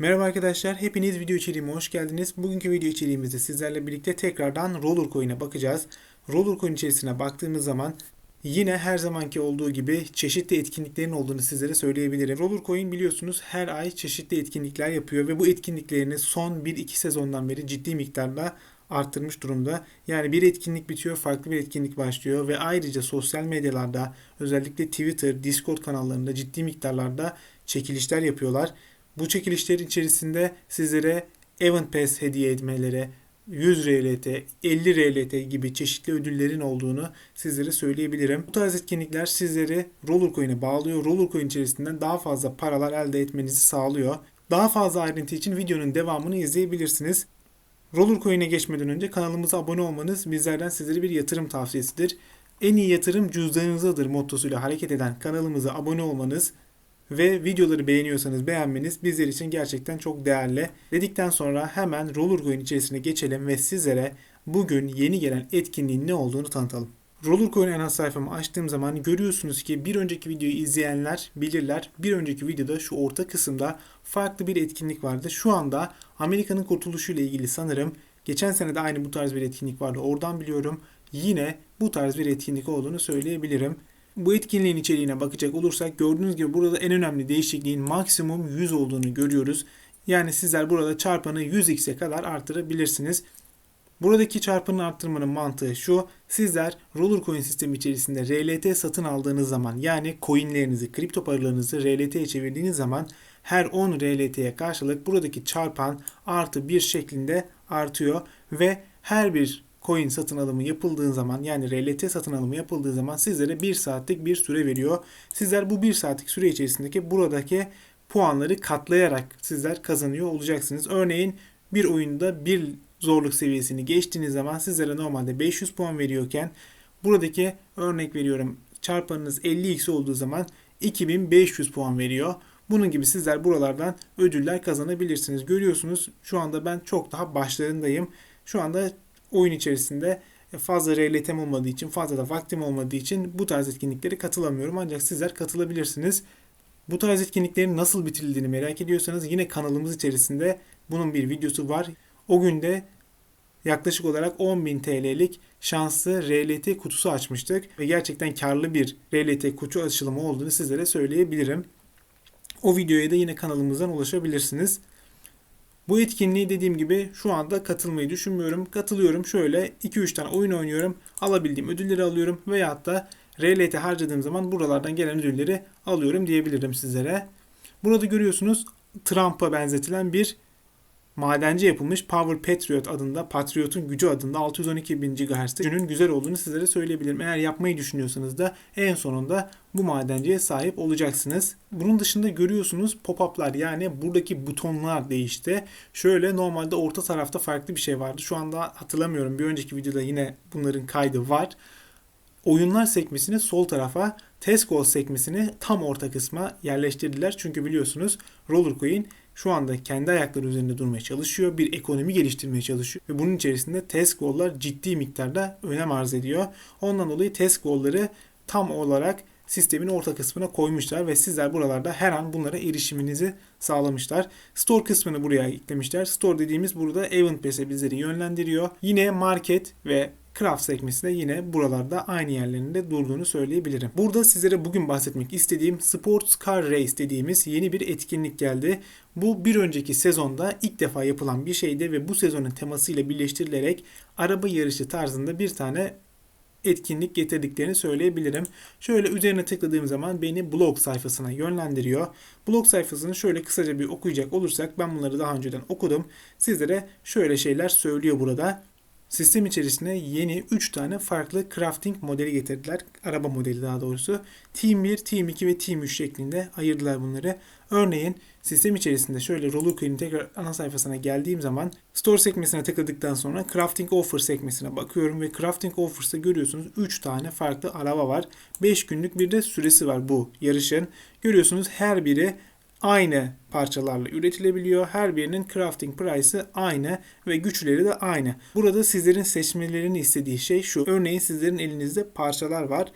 Merhaba arkadaşlar, hepiniz video içeriğime hoş geldiniz. Bugünkü video içeriğimizde sizlerle birlikte tekrardan Roller Coin'e bakacağız. Roller Coin içerisine baktığımız zaman yine her zamanki olduğu gibi çeşitli etkinliklerin olduğunu sizlere söyleyebilirim. Roller Coin biliyorsunuz her ay çeşitli etkinlikler yapıyor ve bu etkinliklerini son 1-2 sezondan beri ciddi miktarda arttırmış durumda. Yani bir etkinlik bitiyor, farklı bir etkinlik başlıyor ve ayrıca sosyal medyalarda özellikle Twitter, Discord kanallarında ciddi miktarlarda çekilişler yapıyorlar. Bu çekilişlerin içerisinde sizlere Event Pass hediye etmeleri, 100 RLT, 50 RLT gibi çeşitli ödüllerin olduğunu sizlere söyleyebilirim. Bu tarz etkinlikler sizleri Rollercoin'e bağlıyor. Rollercoin içerisinden daha fazla paralar elde etmenizi sağlıyor. Daha fazla ayrıntı için videonun devamını izleyebilirsiniz. Rollercoin'e geçmeden önce kanalımıza abone olmanız bizlerden sizlere bir yatırım tavsiyesidir. En iyi yatırım cüzdanınızadır mottosuyla hareket eden kanalımıza abone olmanız ve videoları beğeniyorsanız beğenmeniz bizler için gerçekten çok değerli. Dedikten sonra hemen Rollercoin içerisine geçelim ve sizlere bugün yeni gelen etkinliğin ne olduğunu tanıtalım. Rollercoin ana sayfamı açtığım zaman görüyorsunuz ki bir önceki videoyu izleyenler bilirler. Bir önceki videoda şu orta kısımda farklı bir etkinlik vardı. Şu anda Amerika'nın kurtuluşu ile ilgili sanırım geçen sene de aynı bu tarz bir etkinlik vardı. Oradan biliyorum. Yine bu tarz bir etkinlik olduğunu söyleyebilirim. Bu etkinliğin içeriğine bakacak olursak gördüğünüz gibi burada en önemli değişikliğin maksimum 100 olduğunu görüyoruz. Yani sizler burada çarpanı 100x'e kadar artırabilirsiniz. Buradaki çarpanı arttırmanın mantığı şu. Sizler Rollercoin sistemi içerisinde RLT satın aldığınız zaman yani coinlerinizi, kripto paralarınızı RLT'ye çevirdiğiniz zaman her 10 RLT'ye karşılık buradaki çarpan artı 1 şeklinde artıyor ve her bir coin satın alımı yapıldığı zaman yani RLT satın alımı yapıldığı zaman sizlere 1 saatlik bir süre veriyor. Sizler bu 1 saatlik süre içerisindeki buradaki puanları katlayarak sizler kazanıyor olacaksınız. Örneğin bir oyunda bir zorluk seviyesini geçtiğiniz zaman sizlere normalde 500 puan veriyorken buradaki örnek veriyorum çarpanınız 50x olduğu zaman 2500 puan veriyor. Bunun gibi sizler buralardan ödüller kazanabilirsiniz. Görüyorsunuz şu anda ben çok daha başlarındayım. Şu anda oyun içerisinde fazla RLT'm olmadığı için, fazla da vaktim olmadığı için bu tarz etkinliklere katılamıyorum. Ancak sizler katılabilirsiniz. Bu tarz etkinliklerin nasıl bitirildiğini merak ediyorsanız yine kanalımız içerisinde bunun bir videosu var. O günde yaklaşık olarak 10.000 TL'lik şanslı RLT kutusu açmıştık ve gerçekten karlı bir RLT kutu açılımı olduğunu sizlere söyleyebilirim. O videoya da yine kanalımızdan ulaşabilirsiniz. Bu etkinliği dediğim gibi şu anda katılmayı düşünmüyorum. Katılıyorum şöyle 2-3 tane oyun oynuyorum. Alabildiğim ödülleri alıyorum veyahut da RLT harcadığım zaman buralardan gelen ödülleri alıyorum diyebilirim sizlere. Burada görüyorsunuz Trump'a benzetilen bir madenci yapılmış Power Patriot adında, Patriot'un gücü adında 612 bin GHz'de gücünün güzel olduğunu sizlere söyleyebilirim. Eğer yapmayı düşünüyorsanız da en sonunda bu madenciye sahip olacaksınız. Bunun dışında görüyorsunuz pop-up'lar yani buradaki butonlar değişti. Şöyle normalde orta tarafta farklı bir şey vardı. Şu anda hatırlamıyorum. Bir önceki videoda yine bunların kaydı var. Oyunlar sekmesini sol tarafa, Goals sekmesini tam orta kısma yerleştirdiler. Çünkü biliyorsunuz Rollercoin şu anda kendi ayakları üzerinde durmaya çalışıyor. Bir ekonomi geliştirmeye çalışıyor. Ve bunun içerisinde test goal'lar ciddi miktarda önem arz ediyor. Ondan dolayı test goal'ları tam olarak sistemin orta kısmına koymuşlar ve sizler buralarda her an bunlara erişiminizi sağlamışlar. Store kısmını buraya eklemişler. Store dediğimiz burada Event Pass'e bizleri yönlendiriyor. Yine market ve Craft sekmesinde yine buralarda aynı yerlerinde durduğunu söyleyebilirim. Burada sizlere bugün bahsetmek istediğim Sports Car Race dediğimiz yeni bir etkinlik geldi. Bu bir önceki sezonda ilk defa yapılan bir şeydi ve bu sezonun temasıyla birleştirilerek araba yarışı tarzında bir tane etkinlik getirdiklerini söyleyebilirim. Şöyle üzerine tıkladığım zaman beni blog sayfasına yönlendiriyor. Blog sayfasını şöyle kısaca bir okuyacak olursak ben bunları daha önceden okudum. Sizlere şöyle şeyler söylüyor burada. Sistem içerisine yeni 3 tane farklı crafting modeli getirdiler. Araba modeli daha doğrusu. Team 1, Team 2 ve Team 3 şeklinde ayırdılar bunları. Örneğin sistem içerisinde şöyle Rollercoin'in tekrar ana sayfasına geldiğim zaman Store sekmesine tıkladıktan sonra Crafting Offer sekmesine bakıyorum ve Crafting Offers'ta görüyorsunuz 3 tane farklı araba var. 5 günlük bir de süresi var bu yarışın. Görüyorsunuz her biri aynı parçalarla üretilebiliyor. Her birinin crafting price'ı aynı ve güçleri de aynı. Burada sizlerin seçmelerini istediği şey şu. Örneğin sizlerin elinizde parçalar var.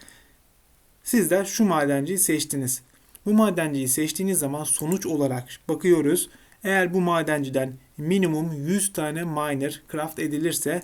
Sizler şu madenciyi seçtiniz. Bu madenciyi seçtiğiniz zaman sonuç olarak bakıyoruz. Eğer bu madenciden minimum 100 tane miner craft edilirse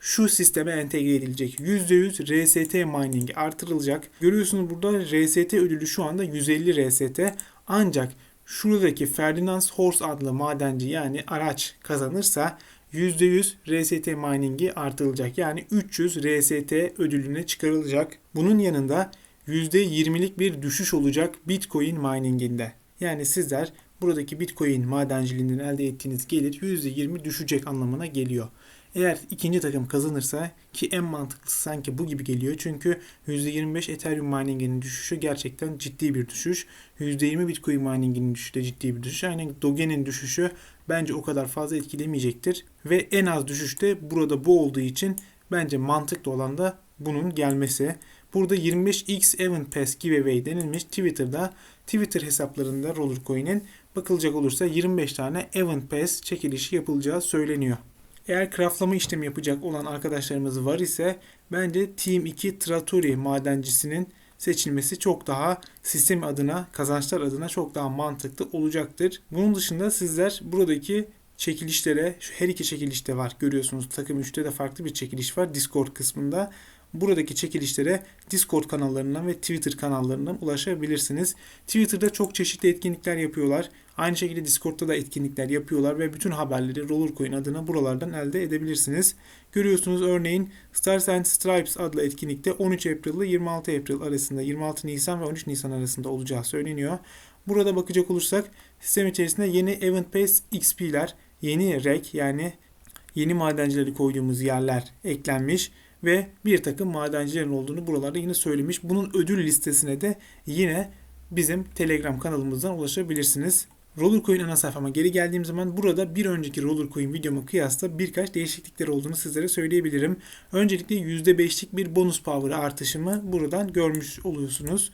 şu sisteme entegre edilecek. %100 RST mining artırılacak. Görüyorsunuz burada RST ödülü şu anda 150 RST. Ancak şuradaki Ferdinand Horse adlı madenci yani araç kazanırsa %100 RST mining'i artırılacak. Yani 300 RST ödülüne çıkarılacak. Bunun yanında %20'lik bir düşüş olacak Bitcoin mining'inde. Yani sizler buradaki Bitcoin madenciliğinden elde ettiğiniz gelir %20 düşecek anlamına geliyor. Eğer ikinci takım kazanırsa ki en mantıklısı sanki bu gibi geliyor. Çünkü %25 Ethereum mining'inin düşüşü gerçekten ciddi bir düşüş. %20 Bitcoin mining'inin düşüşü de ciddi bir düşüş. Aynen Doge'nin düşüşü bence o kadar fazla etkilemeyecektir. Ve en az düşüş de burada bu olduğu için bence mantıklı olan da bunun gelmesi. Burada 25x Event Pass giveaway denilmiş Twitter'da Twitter hesaplarında Rollercoin'in bakılacak olursa 25 tane Event Pass çekilişi yapılacağı söyleniyor. Eğer craftlama işlemi yapacak olan arkadaşlarımız var ise bence Team 2 Trattori madencisinin seçilmesi çok daha sistem adına, kazançlar adına çok daha mantıklı olacaktır. Bunun dışında sizler buradaki çekilişlere, şu her iki çekilişte var görüyorsunuz. Takım 3'te de farklı bir çekiliş var Discord kısmında. Buradaki çekilişlere Discord kanallarından ve Twitter kanallarından ulaşabilirsiniz. Twitter'da çok çeşitli etkinlikler yapıyorlar. Aynı şekilde Discord'da da etkinlikler yapıyorlar ve bütün haberleri Rollercoin adına buralardan elde edebilirsiniz. Görüyorsunuz örneğin Stars and Stripes adlı etkinlikte 13 April ile 26 April arasında 26 Nisan ve 13 Nisan arasında olacağı söyleniyor. Burada bakacak olursak sistem içerisinde yeni Event Pass XP'ler, yeni REC yani yeni madencileri koyduğumuz yerler eklenmiş ve bir takım madencilerin olduğunu buralarda yine söylemiş. Bunun ödül listesine de yine bizim Telegram kanalımızdan ulaşabilirsiniz. Rollercoin ana sayfama geri geldiğim zaman burada bir önceki Rollercoin videoma kıyasla birkaç değişiklikler olduğunu sizlere söyleyebilirim. Öncelikle %5'lik bir bonus power artışımı buradan görmüş oluyorsunuz.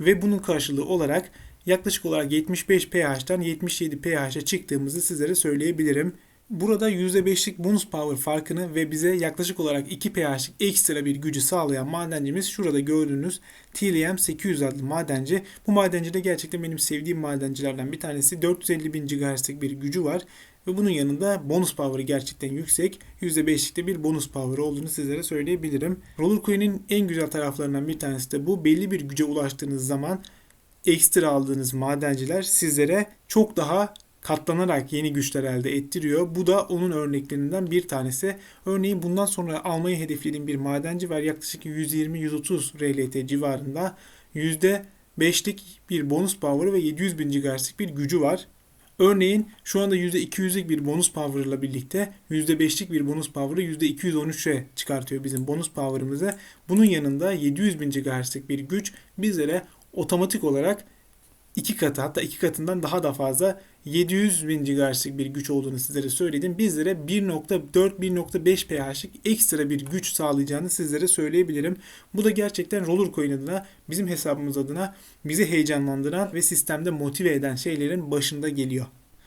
Ve bunun karşılığı olarak yaklaşık olarak 75 pH'tan 77 pH'e çıktığımızı sizlere söyleyebilirim. Burada %5'lik bonus power farkını ve bize yaklaşık olarak 2 pH'lik ekstra bir gücü sağlayan madencimiz şurada gördüğünüz TLM 800 adlı madenci. Bu madenci de gerçekten benim sevdiğim madencilerden bir tanesi. 450 bin GHz'lik bir gücü var. Ve bunun yanında bonus power'ı gerçekten yüksek. %5'likte bir bonus power olduğunu sizlere söyleyebilirim. Rollercoin'in en güzel taraflarından bir tanesi de bu. Belli bir güce ulaştığınız zaman ekstra aldığınız madenciler sizlere çok daha katlanarak yeni güçler elde ettiriyor. Bu da onun örneklerinden bir tanesi. Örneğin bundan sonra almayı hedeflediğim bir madenci var. Yaklaşık 120-130 RLT civarında. %5'lik bir bonus power ve 700 bin GHz'lik bir gücü var. Örneğin şu anda %200'lik bir bonus power ile birlikte %5'lik bir bonus power'ı %213'e çıkartıyor bizim bonus power'ımızı. Bunun yanında 700 bin GHz'lik bir güç bizlere otomatik olarak iki katı hatta iki katından daha da fazla 700 bin GHz'lik bir güç olduğunu sizlere söyledim. Bizlere 1.4-1.5 pH'lik ekstra bir güç sağlayacağını sizlere söyleyebilirim. Bu da gerçekten Rollercoin adına, bizim hesabımız adına bizi heyecanlandıran ve sistemde motive eden şeylerin başında geliyor.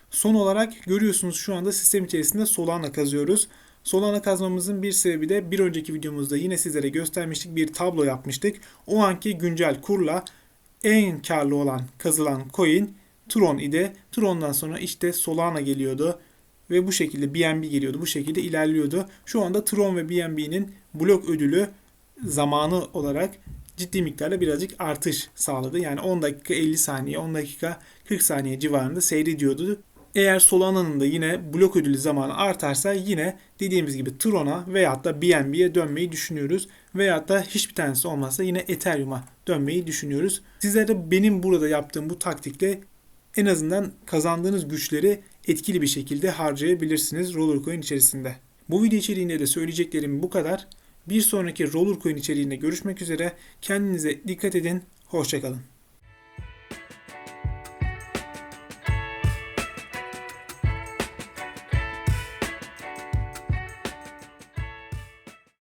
Son olarak görüyorsunuz şu anda sistem içerisinde Solana kazıyoruz. Solana kazmamızın bir sebebi de bir önceki videomuzda yine sizlere göstermiştik bir tablo yapmıştık. O anki güncel kurla en karlı olan kazılan coin Tron idi. Tron'dan sonra işte Solana geliyordu ve bu şekilde BNB geliyordu. Bu şekilde ilerliyordu. Şu anda Tron ve BNB'nin blok ödülü zamanı olarak ciddi miktarda birazcık artış sağladı. Yani 10 dakika 50 saniye, 10 dakika 40 saniye civarında seyrediyordu. Eğer Solana'nın da yine blok ödülü zamanı artarsa yine dediğimiz gibi Tron'a veyahut da BNB'ye dönmeyi düşünüyoruz. Veyahut da hiçbir tanesi olmazsa yine Ethereum'a dönmeyi düşünüyoruz. Sizler de benim burada yaptığım bu taktikle en azından kazandığınız güçleri etkili bir şekilde harcayabilirsiniz Rollercoin içerisinde. Bu video içeriğinde de söyleyeceklerim bu kadar. Bir sonraki Rollercoin içeriğinde görüşmek üzere. Kendinize dikkat edin. Hoşçakalın.